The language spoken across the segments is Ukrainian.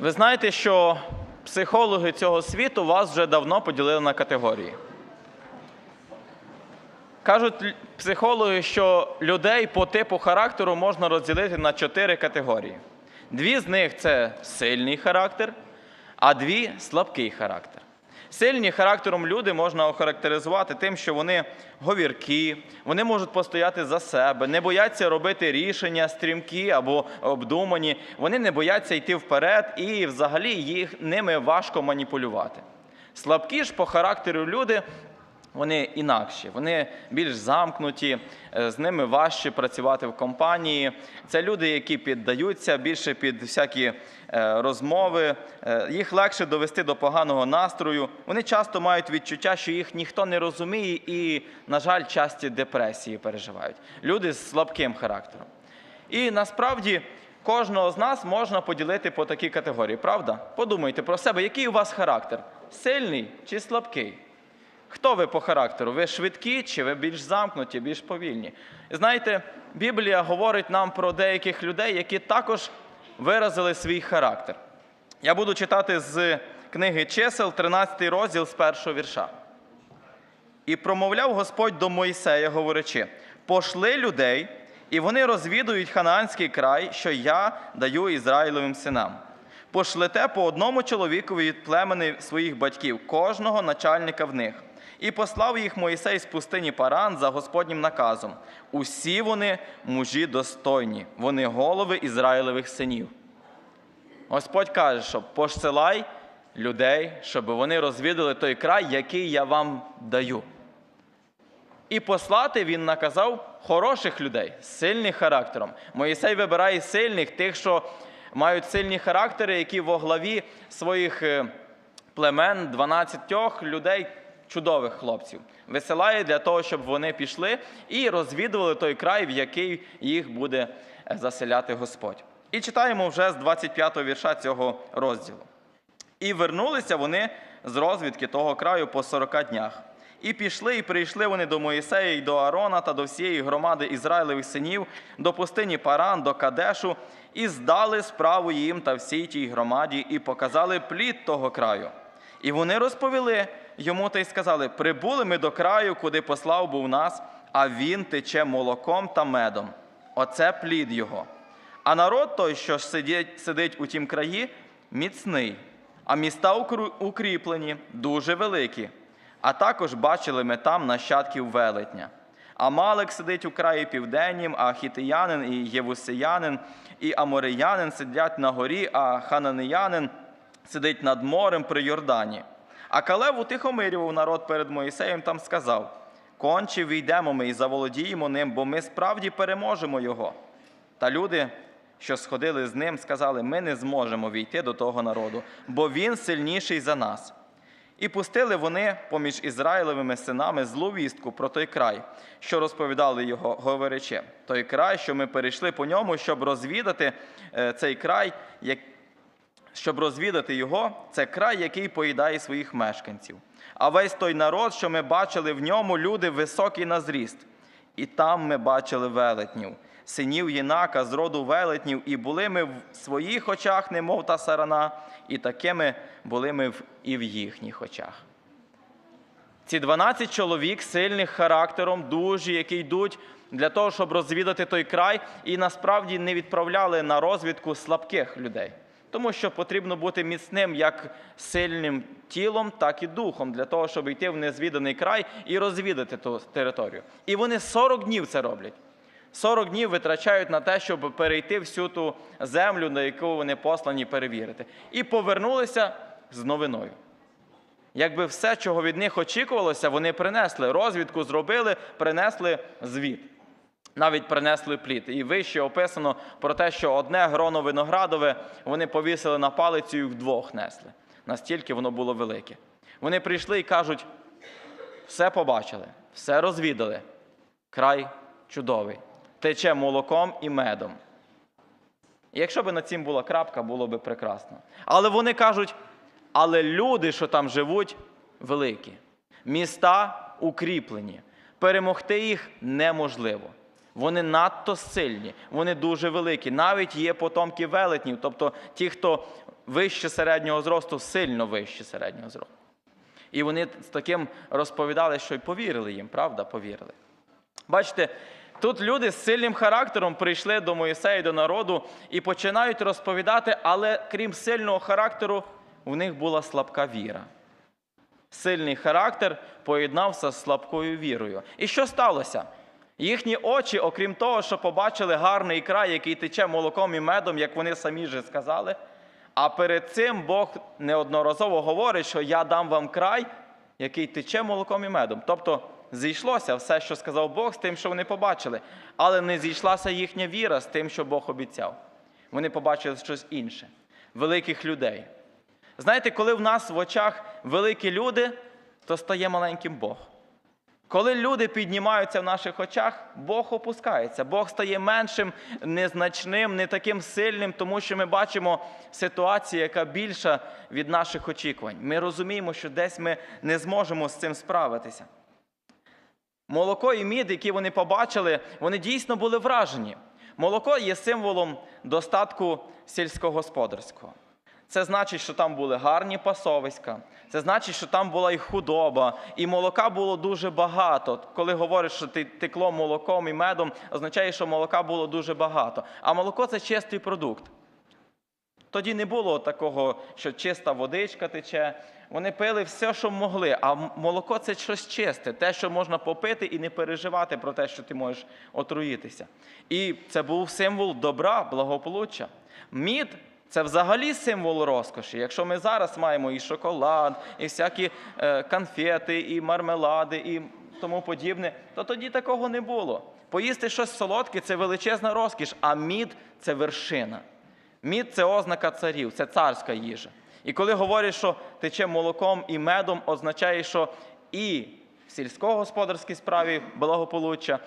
Ви знаєте, що психологи цього світу вас вже давно поділили на категорії. Кажуть психологи, що людей по типу характеру можна розділити на чотири категорії. Дві з них це сильний характер, а дві слабкий характер. Сильні характером люди можна охарактеризувати тим, що вони говіркі, вони можуть постояти за себе, не бояться робити рішення стрімкі або обдумані, вони не бояться йти вперед і взагалі їх ними важко маніпулювати. Слабкі ж по характеру люди вони інакші, вони більш замкнуті, е, з ними важче працювати в компанії. Це люди, які піддаються більше під всякі е, розмови, е, їх легше довести до поганого настрою. Вони часто мають відчуття, що їх ніхто не розуміє, і, на жаль, часті депресії переживають. Люди з слабким характером. І насправді кожного з нас можна поділити по такій категорії, правда? Подумайте про себе, який у вас характер? Сильний чи слабкий? Хто ви по характеру? Ви швидкі чи ви більш замкнуті, більш повільні? Знаєте, Біблія говорить нам про деяких людей, які також виразили свій характер. Я буду читати з книги чисел, 13 розділ з першого вірша. І промовляв Господь до Мойсея, говорячи: пошли людей, і вони розвідують ханаанський край, що я даю Ізраїлевим синам. Пошлете по одному чоловікові від племени своїх батьків, кожного начальника в них. І послав їх Моїсей з пустині Паран за Господнім наказом. Усі вони мужі достойні, вони голови Ізраїлевих синів. Господь каже, що посилай людей, щоб вони розвідали той край, який я вам даю. І послати він наказав хороших людей з сильним характером. Моїсей вибирає сильних, тих, що мають сильні характери, які во главі своїх е, племен, 12 людей, чудових хлопців. Висилає для того, щоб вони пішли і розвідували той край, в який їх буде е, заселяти Господь. І читаємо вже з 25-го вірша цього розділу. І вернулися вони з розвідки того краю по 40 днях. І пішли, і прийшли вони до Моїсея і до Аарона та до всієї громади Ізраїлевих синів, до пустині Паран, до Кадешу, і здали справу їм та всій тій громаді, і показали плід того краю. І вони розповіли йому та й сказали: прибули ми до краю, куди послав був нас, а він тече молоком та медом. Оце плід його. А народ той, що сидить, сидить у тім краї, міцний, а міста укріплені, дуже великі. А також бачили ми там нащадків велетня. Амалик сидить у краї південнім, а хітиянин і євусеянин, і амореянин сидять на горі, а хананеянин сидить над морем при Йордані. А Калев утихомирював народ перед Моїсеєм там сказав: Конче війдемо ми і заволодіємо ним, бо ми справді переможемо його. Та люди, що сходили з ним, сказали: ми не зможемо війти до того народу, бо він сильніший за нас. І пустили вони поміж Ізраїлевими синами злу вістку про той край, що розповідали його, говорячи, той край, що ми перейшли по ньому, щоб розвідати е, цей край, як... щоб розвідати його, це край, який поїдає своїх мешканців. А весь той народ, що ми бачили в ньому, люди високі на зріст. І там ми бачили велетнів, синів Єнака з роду велетнів, і були ми в своїх очах, немов та сарана, і такими були ми і в їхніх очах. Ці 12 чоловік сильних характером, дужі, які йдуть для того, щоб розвідати той край, і насправді не відправляли на розвідку слабких людей. Тому що потрібно бути міцним як сильним тілом, так і духом, для того, щоб йти в незвіданий край і розвідати ту територію. І вони 40 днів це роблять. 40 днів витрачають на те, щоб перейти всю ту землю, на яку вони послані перевірити. І повернулися з новиною. Якби все, чого від них очікувалося, вони принесли. Розвідку зробили, принесли звіт. Навіть принесли плід. І вище описано про те, що одне гроно виноградове вони повісили на палицю і вдвох несли. Настільки воно було велике. Вони прийшли і кажуть: все побачили, все розвідали. Край чудовий. Тече молоком і медом. І якщо б на цім була крапка, було б прекрасно. Але вони кажуть, але люди, що там живуть, великі. Міста укріплені. Перемогти їх неможливо. Вони надто сильні, вони дуже великі. Навіть є потомки велетнів, тобто ті, хто вище середнього зросту, сильно вище середнього зросту. І вони з таким розповідали, що й повірили їм, правда, повірили. Бачите, тут люди з сильним характером прийшли до Моїсея, до народу і починають розповідати, але крім сильного характеру, у них була слабка віра. Сильний характер поєднався з слабкою вірою. І що сталося? Їхні очі, окрім того, що побачили гарний край, який тече молоком і медом, як вони самі вже сказали. А перед цим Бог неодноразово говорить, що я дам вам край, який тече молоком і медом. Тобто зійшлося все, що сказав Бог, з тим, що вони побачили. Але не зійшлася їхня віра з тим, що Бог обіцяв. Вони побачили щось інше великих людей. Знаєте, коли в нас в очах великі люди, то стає маленьким Бог. Коли люди піднімаються в наших очах, Бог опускається. Бог стає меншим, незначним, не таким сильним, тому що ми бачимо ситуацію, яка більша від наших очікувань. Ми розуміємо, що десь ми не зможемо з цим справитися. Молоко і мід, які вони побачили, вони дійсно були вражені. Молоко є символом достатку сільськогосподарського. Це значить, що там були гарні пасовиська, це значить, що там була і худоба, і молока було дуже багато. Коли говориш, що ти текло молоком і медом, означає, що молока було дуже багато. А молоко це чистий продукт. Тоді не було такого, що чиста водичка тече. Вони пили все, що могли. А молоко це щось чисте, те, що можна попити і не переживати про те, що ти можеш отруїтися. І це був символ добра, благополуччя. Мід це взагалі символ розкоші. Якщо ми зараз маємо і шоколад, і всякі е, конфети, і мармелади, і тому подібне, то тоді такого не було. Поїсти щось солодке це величезна розкіш, а мід це вершина. Мід це ознака царів, це царська їжа. І коли говорять, що тече молоком і медом, означає, що і в сільськогосподарській справі благополуччя,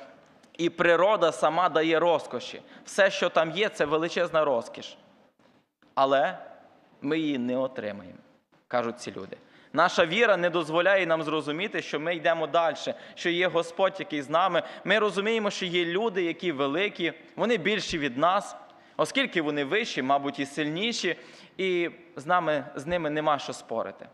і природа сама дає розкоші. Все, що там є, це величезна розкіш. Але ми її не отримаємо, кажуть ці люди. Наша віра не дозволяє нам зрозуміти, що ми йдемо далі, що є Господь, який з нами. Ми розуміємо, що є люди, які великі, вони більші від нас, оскільки вони вищі, мабуть, і сильніші, і з нами, з ними нема що спорити.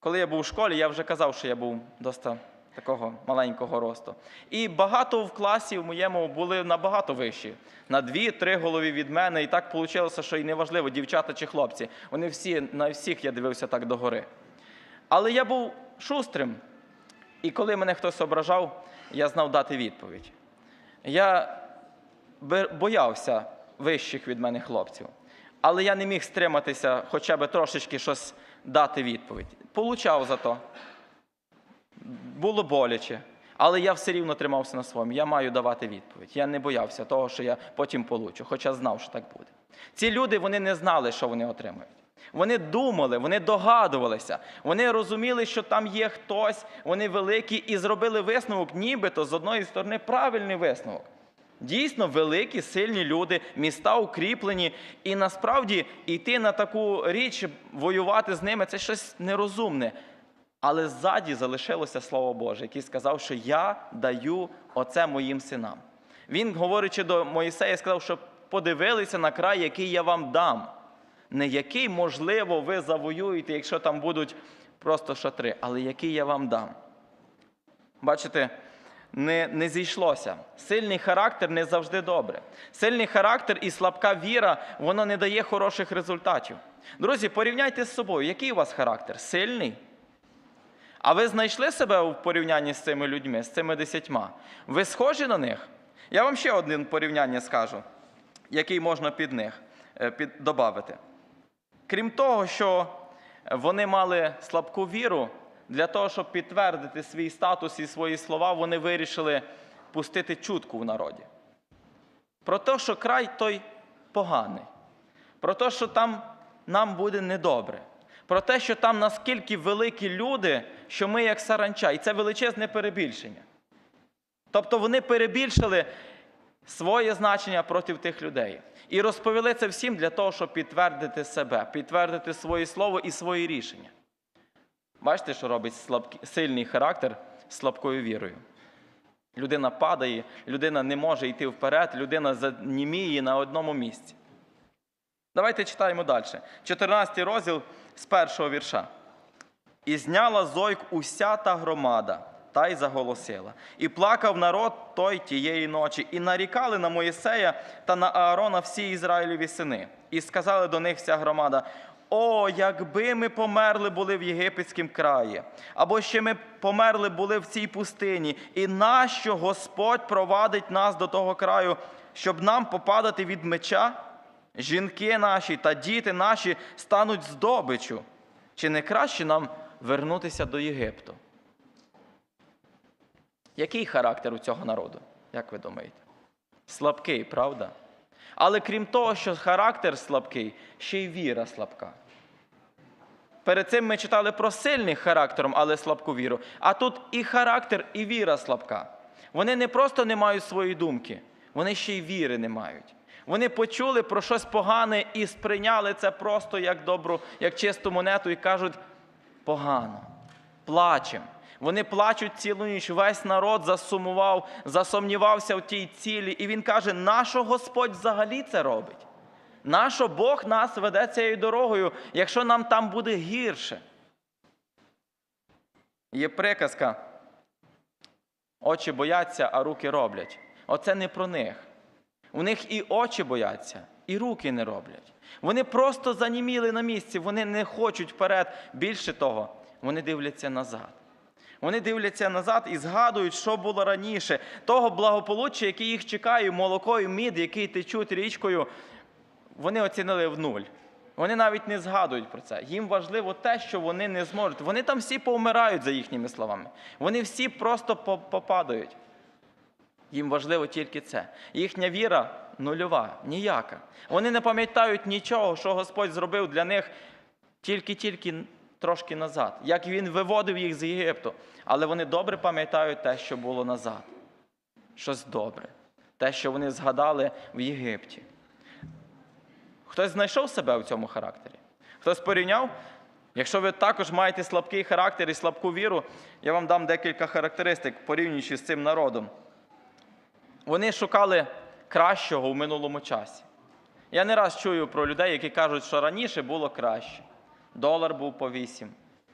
Коли я був у школі, я вже казав, що я був доста такого маленького росту. І багато в класі в моєму були набагато вищі. На дві-три голови від мене. І так вийшло, що і неважливо, дівчата чи хлопці. Вони всі, на всіх я дивився так догори. Але я був шустрим. І коли мене хтось ображав, я знав дати відповідь. Я боявся вищих від мене хлопців. Але я не міг стриматися хоча б трошечки щось дати відповідь. Получав за то. Було боляче. Але я все рівно тримався на своєму. Я маю давати відповідь. Я не боявся того, що я потім получу, хоча знав, що так буде. Ці люди вони не знали, що вони отримають. Вони думали, вони догадувалися, вони розуміли, що там є хтось, вони великі, і зробили висновок, нібито з одної сторони правильний висновок. Дійсно, великі, сильні люди, міста укріплені, і насправді йти на таку річ, воювати з ними це щось нерозумне. Але ззаді залишилося Слово Боже, який сказав, що я даю оце моїм синам. Він, говорячи до Моїсея, сказав, що подивилися на край, який я вам дам. Не який, можливо, ви завоюєте, якщо там будуть просто шатри, але який я вам дам. Бачите, не, не зійшлося. Сильний характер не завжди добре. Сильний характер і слабка віра, воно не дає хороших результатів. Друзі, порівняйте з собою, який у вас характер? Сильний? А ви знайшли себе в порівнянні з цими людьми, з цими десятьма? Ви схожі на них? Я вам ще одне порівняння скажу, який можна під них е, під, додати. Крім того, що вони мали слабку віру, для того, щоб підтвердити свій статус і свої слова, вони вирішили пустити чутку в народі. Про те, що край той поганий, про те, що там нам буде недобре, про те, що там наскільки великі люди, що ми як саранча, і це величезне перебільшення. Тобто вони перебільшили своє значення проти тих людей. І розповіли це всім для того, щоб підтвердити себе, підтвердити своє слово і свої рішення. Бачите, що робить слабкі, сильний характер слабкою вірою. Людина падає, людина не може йти вперед, людина заніміє на одному місці. Давайте читаємо далі. 14 розділ з першого вірша. І зняла зойк уся та громада, та й заголосила. І плакав народ той тієї ночі, і нарікали на Моїсея та на Аарона всі Ізраїлеві сини. І сказали до них вся громада: О, якби ми померли були в єгипетському краї, або ще ми померли були в цій пустині, і нащо Господь провадить нас до того краю, щоб нам попадати від меча? Жінки наші та діти наші стануть здобичу. Чи не краще нам вернутися до Єгипту? Який характер у цього народу, як ви думаєте? Слабкий, правда? Але крім того, що характер слабкий, ще й віра слабка. Перед цим ми читали про сильних характером, але слабку віру. А тут і характер, і віра слабка. Вони не просто не мають своєї думки, вони ще й віри не мають. Вони почули про щось погане і сприйняли це просто як добру, як чисту монету і кажуть погано, плачем. Вони плачуть цілу ніч. Весь народ засумував, засумнівався в тій цілі. І він каже: нащо Господь взагалі це робить? Нащо Бог нас веде цією дорогою, якщо нам там буде гірше? Є приказка. Очі бояться, а руки роблять. Оце не про них. У них і очі бояться, і руки не роблять. Вони просто заніміли на місці, вони не хочуть вперед. Більше того, вони дивляться назад. Вони дивляться назад і згадують, що було раніше, того благополуччя, яке їх чекає, молоко і мід, який течуть річкою, вони оцінили в нуль. Вони навіть не згадують про це. Їм важливо те, що вони не зможуть. Вони там всі повмирають, за їхніми словами. Вони всі просто попадають. Їм важливо тільки це. Їхня віра нульова, ніяка. Вони не пам'ятають нічого, що Господь зробив для них тільки-тільки трошки назад, як Він виводив їх з Єгипту. Але вони добре пам'ятають те, що було назад. Щось добре. Те, що вони згадали в Єгипті. Хтось знайшов себе в цьому характері? Хтось порівняв? Якщо ви також маєте слабкий характер і слабку віру, я вам дам декілька характеристик, порівнюючи з цим народом. Вони шукали кращого в минулому часі. Я не раз чую про людей, які кажуть, що раніше було краще. Долар був по 8.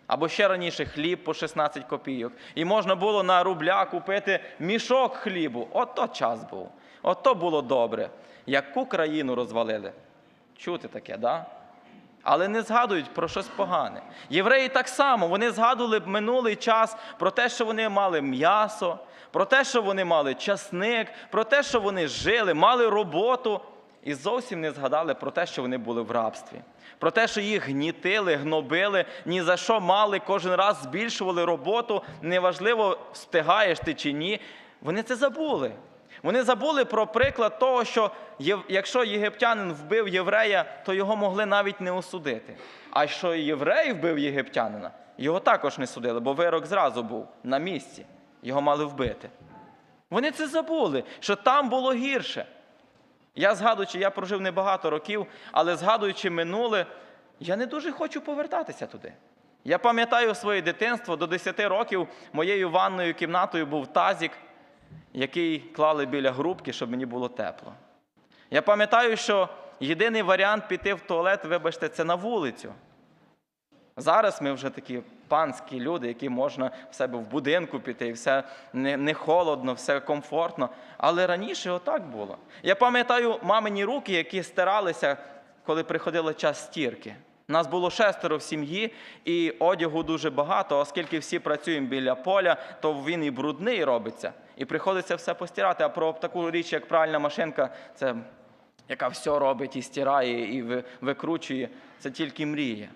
Або ще раніше хліб по 16 копійок. І можна було на рубля купити мішок хлібу. Ото час був. Ото було добре. Яку країну розвалили? Чути таке, да? Але не згадують про щось погане. Євреї так само, вони згадували минулий час про те, що вони мали м'ясо, про те, що вони мали часник, про те, що вони жили, мали роботу. І зовсім не згадали про те, що вони були в рабстві. Про те, що їх гнітили, гнобили, ні за що мали, кожен раз збільшували роботу, неважливо, встигаєш ти чи ні. Вони це забули. Вони забули про приклад того, що якщо єгиптянин вбив єврея, то його могли навіть не осудити. А якщо єврей вбив єгиптянина, його також не судили, бо вирок зразу був на місці. Його мали вбити. Вони це забули, що там було гірше. Я згадуючи, я прожив небагато років, але згадуючи минуле, я не дуже хочу повертатися туди. Я пам'ятаю своє дитинство до 10 років моєю ванною кімнатою був тазік, який клали біля грубки, щоб мені було тепло. Я пам'ятаю, що єдиний варіант піти в туалет, вибачте, це на вулицю. Зараз ми вже такі панські люди, які можна в себе в будинку піти, і все не, не холодно, все комфортно. Але раніше отак було. Я пам'ятаю мамині руки, які стиралися, коли приходило час стірки. Нас було шестеро в сім'ї, і одягу дуже багато, оскільки всі працюємо біля поля, то він і брудний робиться. І приходиться все постирати. А про таку річ, як пральна машинка, це яка все робить і стирає, і викручує, це тільки мрія.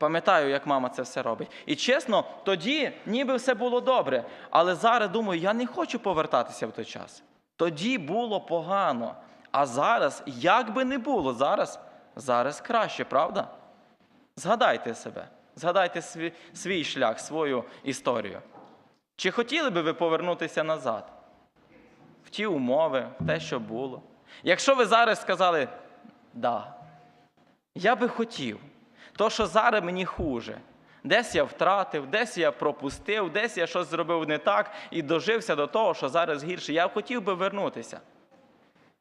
Пам'ятаю, як мама це все робить. І чесно, тоді ніби все було добре. Але зараз думаю, я не хочу повертатися в той час. Тоді було погано. А зараз, як би не було, зараз, зараз краще, правда? Згадайте себе, згадайте свій, свій шлях, свою історію. Чи хотіли би ви повернутися назад? В ті умови, в те, що було? Якщо ви зараз сказали, да, я би хотів, то, що зараз мені хуже, Десь я втратив, десь я пропустив, десь я щось зробив не так і дожився до того, що зараз гірше. Я хотів би вернутися.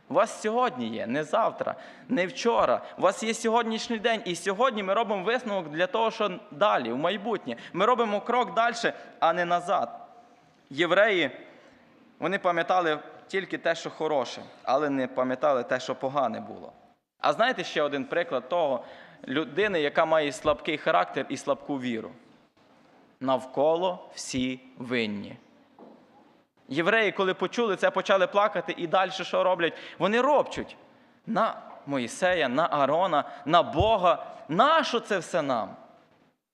У вас сьогодні є, не завтра, не вчора. У вас є сьогоднішній день, і сьогодні ми робимо висновок для того, що далі, в майбутнє. Ми робимо крок далі, а не назад. Євреї, вони пам'ятали тільки те, що хороше, але не пам'ятали те, що погане було. А знаєте ще один приклад того людини, яка має слабкий характер і слабку віру. Навколо всі винні. Євреї, коли почули це, почали плакати і далі що роблять? Вони ропчуть на Моїсея, на Арона, на Бога. Нащо це все нам?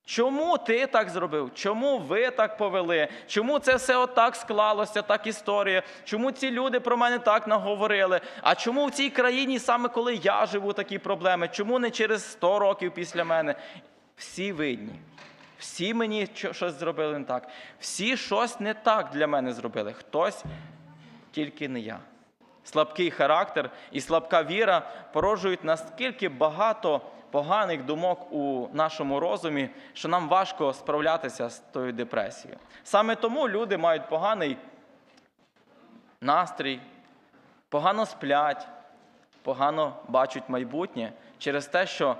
Чому ти так зробив? Чому ви так повели? Чому це все отак склалося, так історія? Чому ці люди про мене так наговорили? А чому в цій країні, саме коли я живу, такі проблеми? Чому не через 100 років після мене? Всі видні. Всі мені щось зробили не так. Всі щось не так для мене зробили. Хтось тільки не я. Слабкий характер і слабка віра породжують наскільки багато поганих думок у нашому розумі, що нам важко справлятися з тою депресією. Саме тому люди мають поганий настрій, погано сплять, погано бачать майбутнє через те, що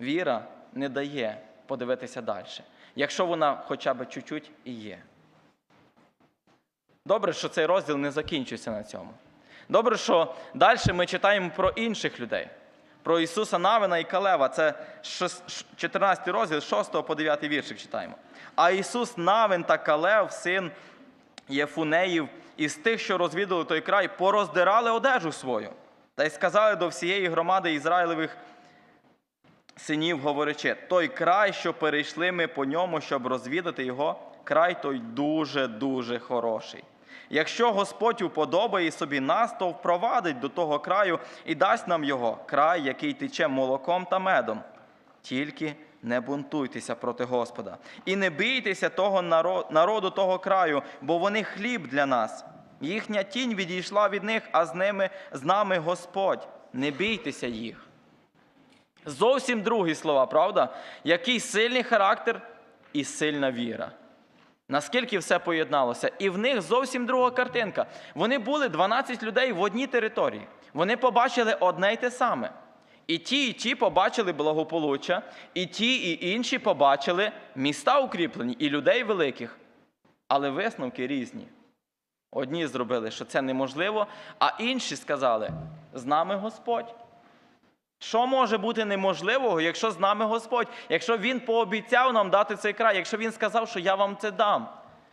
віра не дає подивитися далі, якщо вона хоча б чуть-чуть і є. Добре, що цей розділ не закінчується на цьому. Добре, що далі ми читаємо про інших людей, про Ісуса Навина і Калева. Це 14 розділ, 6 по 9 віршик читаємо. А Ісус Навин та Калев, син Єфунеїв, із тих, що розвідали той край, пороздирали одежу свою та й сказали до всієї громади Ізраїлевих синів, говорячи, той край, що перейшли ми по ньому, щоб розвідати його, край той дуже-дуже хороший. Якщо Господь уподобає собі нас, то впровадить до того краю і дасть нам його, край, який тече молоком та медом. Тільки не бунтуйтеся проти Господа. І не бійтеся того народу того краю, бо вони хліб для нас. Їхня тінь відійшла від них, а з ними з нами Господь. Не бійтеся їх. Зовсім другі слова, правда? Який сильний характер і сильна віра. Наскільки все поєдналося? І в них зовсім друга картинка. Вони були 12 людей в одній території. Вони побачили одне й те саме. І ті, і ті побачили благополуччя, і ті, і інші побачили міста укріплені і людей великих. Але висновки різні. Одні зробили, що це неможливо, а інші сказали: з нами Господь. Що може бути неможливого, якщо з нами Господь? Якщо Він пообіцяв нам дати цей край, якщо Він сказав, що я вам це дам,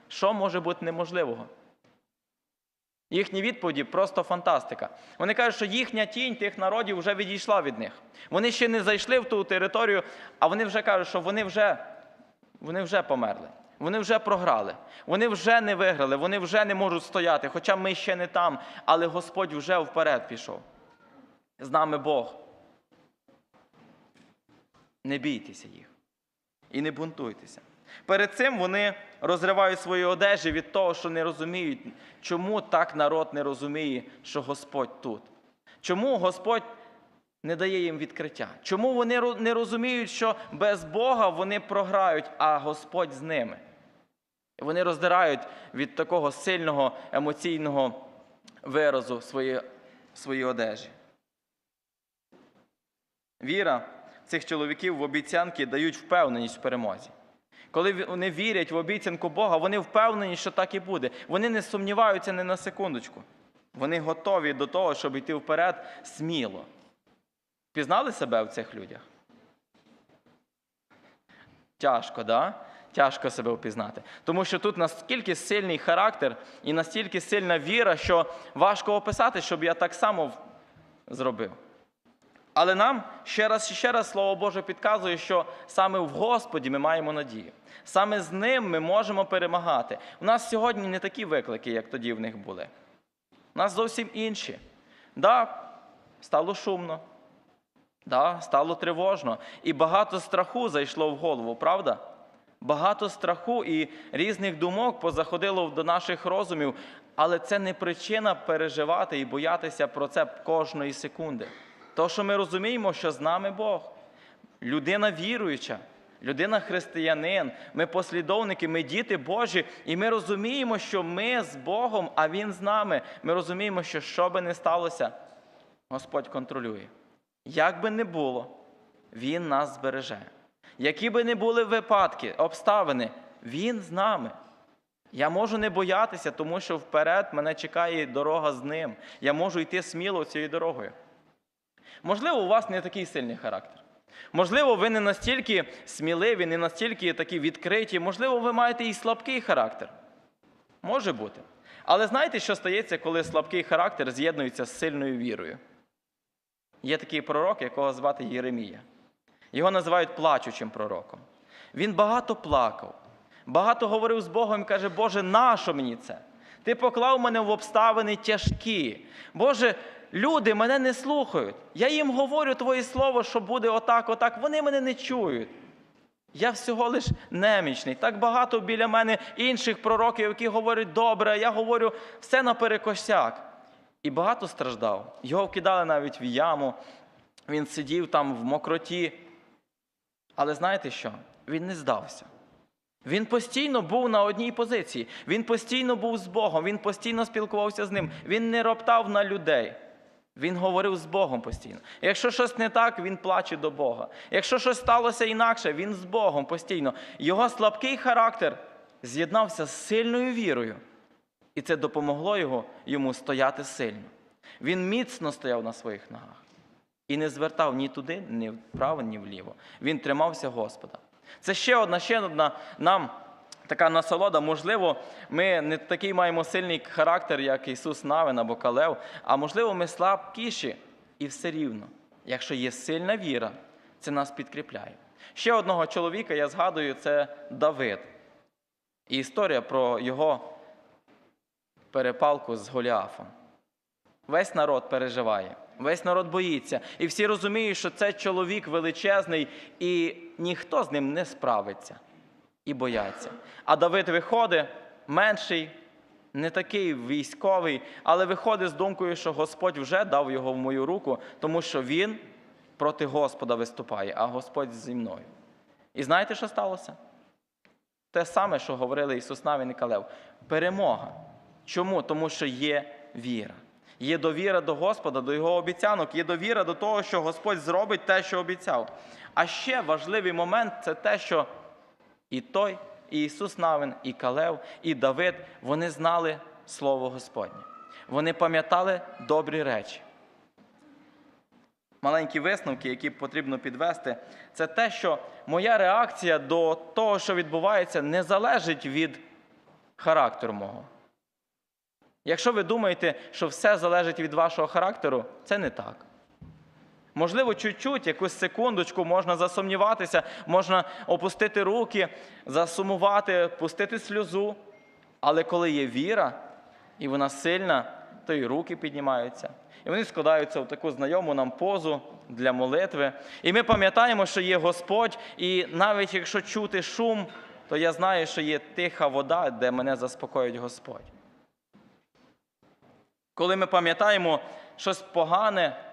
що може бути неможливого? Їхні відповіді просто фантастика. Вони кажуть, що їхня тінь тих народів вже відійшла від них. Вони ще не зайшли в ту територію, а вони вже кажуть, що вони вже, вони вже померли. Вони вже програли, вони вже не виграли, вони вже не можуть стояти, хоча ми ще не там, але Господь вже вперед пішов. З нами Бог. Не бійтеся їх і не бунтуйтеся. Перед цим вони розривають свої одежі від того, що не розуміють, чому так народ не розуміє, що Господь тут. Чому Господь не дає їм відкриття? Чому вони не розуміють, що без Бога вони програють, а Господь з ними? Вони роздирають від такого сильного емоційного виразу свої, свої одежі. Віра цих чоловіків в обіцянки дають впевненість в перемозі. Коли вони вірять в обіцянку Бога, вони впевнені, що так і буде. Вони не сумніваються не на секундочку. Вони готові до того, щоб йти вперед сміло. Пізнали себе в цих людях? Тяжко, да? Тяжко себе впізнати. Тому що тут настільки сильний характер і настільки сильна віра, що важко описати, щоб я так само зробив. Але нам ще раз і ще раз Слово Боже підказує, що саме в Господі ми маємо надію. Саме з ним ми можемо перемагати. У нас сьогодні не такі виклики, як тоді в них були. У нас зовсім інші. Да, стало шумно, да, стало тривожно. І багато страху зайшло в голову, правда? Багато страху і різних думок позаходило до наших розумів, але це не причина переживати і боятися про це кожної секунди. То, що ми розуміємо, що з нами Бог, людина віруюча, Людина християнин, ми послідовники, ми діти Божі, і ми розуміємо, що ми з Богом, а Він з нами. Ми розуміємо, що що би не сталося, Господь контролює. Як би не було, Він нас збереже. Які би не були випадки, обставини, Він з нами. Я можу не боятися, тому що вперед мене чекає дорога з ним. Я можу йти сміло цією дорогою. Можливо, у вас не такий сильний характер. Можливо, ви не настільки сміливі, не настільки такі відкриті, можливо, ви маєте і слабкий характер. Може бути. Але знаєте, що стається, коли слабкий характер з'єднується з сильною вірою? Є такий пророк, якого звати Єремія. Його називають плачучим пророком. Він багато плакав, багато говорив з Богом і каже, Боже, нащо мені це? Ти поклав мене в обставини тяжкі. Боже, люди мене не слухають. Я їм говорю Твоє слово, що буде отак, отак. Вони мене не чують. Я всього лиш немічний. Так багато біля мене інших пророків, які говорять добре, а я говорю все наперекосяк. І багато страждав. Його вкидали навіть в яму. Він сидів там в мокроті. Але знаєте що? Він не здався. Він постійно був на одній позиції. Він постійно був з Богом, він постійно спілкувався з ним. Він не роптав на людей. Він говорив з Богом постійно. Якщо щось не так, він плаче до Бога. Якщо щось сталося інакше, він з Богом постійно. Його слабкий характер з'єднався з сильною вірою. І це допомогло його, йому стояти сильно. Він міцно стояв на своїх ногах і не звертав ні туди, ні вправо, ні вліво. Він тримався Господа. Це ще одна, ще одна нам така насолода. Можливо, ми не такий маємо сильний характер, як Ісус Навин або Калев, а можливо, ми слабкіші і все рівно. Якщо є сильна віра, це нас підкріпляє. Ще одного чоловіка я згадую, це Давид. І історія про його перепалку з Голіафом. Весь народ переживає, весь народ боїться. І всі розуміють, що це чоловік величезний, і ніхто з ним не справиться. І бояться. А Давид виходить менший, не такий військовий, але виходить з думкою, що Господь вже дав його в мою руку, тому що він проти Господа виступає, а Господь зі мною. І знаєте, що сталося? Те саме, що говорили Ісус Навін і Калев. Перемога. Чому? Тому що є віра. Є довіра до Господа, до Його обіцянок, є довіра до того, що Господь зробить те, що обіцяв. А ще важливий момент це те, що і той, і Ісус Навин, і Калев, і Давид вони знали Слово Господнє. Вони пам'ятали добрі речі. Маленькі висновки, які потрібно підвести, це те, що моя реакція до того, що відбувається, не залежить від характеру мого. Якщо ви думаєте, що все залежить від вашого характеру, це не так. Можливо, чуть-чуть, якусь секундочку можна засумніватися, можна опустити руки, засумувати, пустити сльозу. Але коли є віра, і вона сильна, то і руки піднімаються. І вони складаються в таку знайому нам позу для молитви. І ми пам'ятаємо, що є Господь, і навіть якщо чути шум, то я знаю, що є тиха вода, де мене заспокоїть Господь. Коли ми пам'ятаємо щось погане,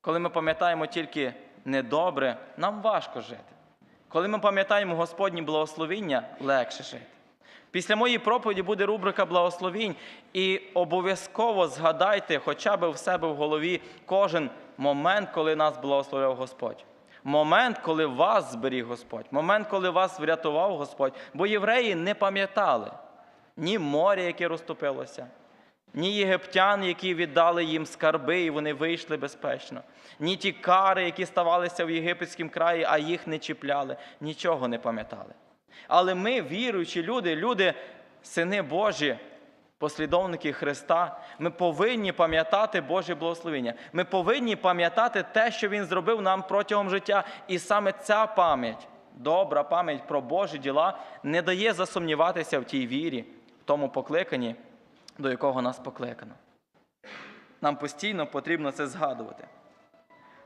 коли ми пам'ятаємо тільки недобре, нам важко жити. Коли ми пам'ятаємо Господні благословіння, легше жити. Після моєї проповіді буде рубрика благословінь, і обов'язково згадайте хоча б в себе в голові кожен момент, коли нас благословив Господь. Момент, коли вас зберіг Господь, момент, коли вас врятував Господь. Бо євреї не пам'ятали ні моря, яке розтопилося, ні єгиптян, які віддали їм скарби, і вони вийшли безпечно, ні ті кари, які ставалися в єгипетському краї, а їх не чіпляли, нічого не пам'ятали. Але ми, віруючі люди, люди, сини Божі, послідовники Христа, ми повинні пам'ятати Боже благословення. Ми повинні пам'ятати те, що Він зробив нам протягом життя. І саме ця пам'ять, добра пам'ять про Божі діла, не дає засумніватися в тій вірі, в тому покликанні, до якого нас покликано. Нам постійно потрібно це згадувати.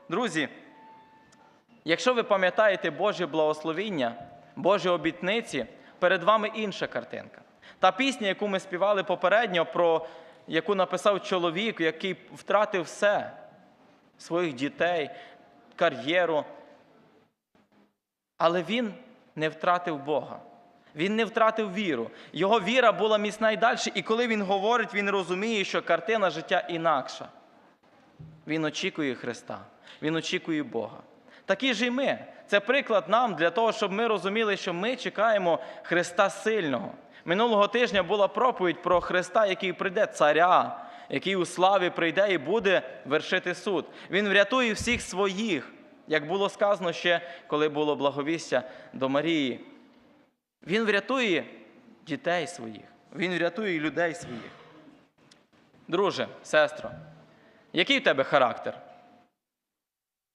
Друзі, якщо ви пам'ятаєте Боже благословіння, Божі обітниці, перед вами інша картинка. Та пісня, яку ми співали попередньо, про яку написав чоловік, який втратив все своїх дітей, кар'єру. Але він не втратив Бога. Він не втратив віру. Його віра була міцна і далі. І коли він говорить, він розуміє, що картина життя інакша. Він очікує Христа, він очікує Бога. Такі ж і ми. Це приклад нам для того, щоб ми розуміли, що ми чекаємо Христа сильного. Минулого тижня була проповідь про Христа, який прийде, царя, який у славі прийде і буде вершити суд. Він врятує всіх своїх, як було сказано ще, коли було благовістя до Марії. Він врятує дітей своїх, він врятує людей своїх. Друже, сестро, який в тебе характер?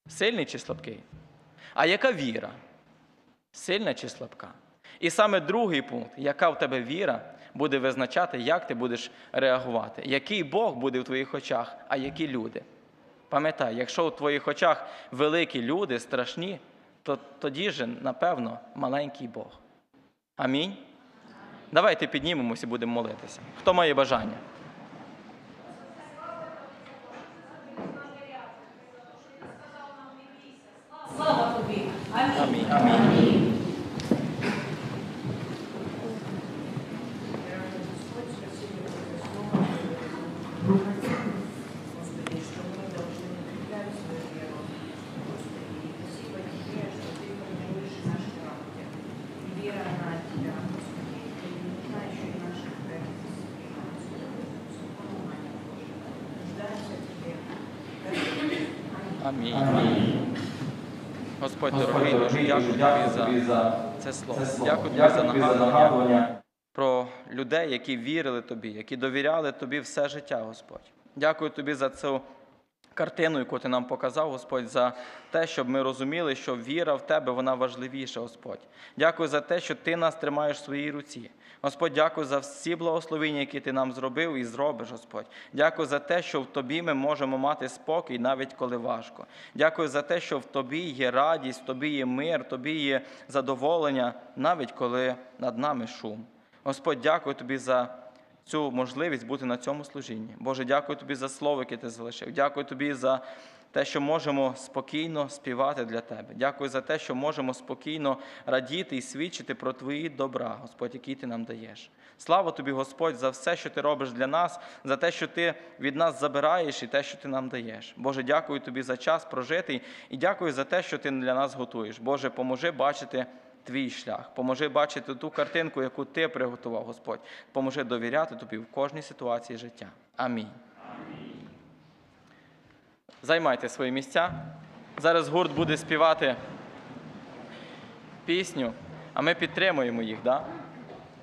Сильний чи слабкий? А яка віра? Сильна чи слабка? І саме другий пункт, яка в тебе віра, буде визначати, як ти будеш реагувати, який Бог буде в твоїх очах, а які люди. Пам'ятай, якщо у твоїх очах великі люди, страшні, то тоді же, напевно, маленький Бог. Амінь. Давайте піднімемося і будемо молитися. Хто має бажання? Слава тобі! Амінь. Амінь. Амінь. Господь дорогий, дуже дякую тобі за це слово. Дякую тобі за нагадування про людей, які вірили тобі, які довіряли тобі все життя, Господь. Дякую тобі за цю картину, яку ти нам показав, Господь, за те, щоб ми розуміли, що віра в тебе вона важливіша, Господь. Дякую за те, що ти нас тримаєш в своїй руці. Господь, дякую за всі благословення, які ти нам зробив і зробиш, Господь. Дякую за те, що в тобі ми можемо мати спокій, навіть коли важко. Дякую за те, що в тобі є радість, в тобі є мир, в тобі є задоволення, навіть коли над нами шум. Господь, дякую тобі за цю можливість бути на цьому служінні. Боже, дякую тобі за слово, яке ти залишив. Дякую тобі за те, що можемо спокійно співати для тебе. Дякую за те, що можемо спокійно радіти і свідчити про твої добра, Господь, які ти нам даєш. Слава тобі, Господь, за все, що ти робиш для нас, за те, що ти від нас забираєш і те, що ти нам даєш. Боже, дякую тобі за час прожитий і дякую за те, що ти для нас готуєш. Боже, поможи бачити твій шлях. Поможи бачити ту картинку, яку ти приготував, Господь. Поможи довіряти тобі в кожній ситуації життя. Амінь. Займайте свої місця. Зараз гурт буде співати пісню, а ми підтримуємо їх. Да?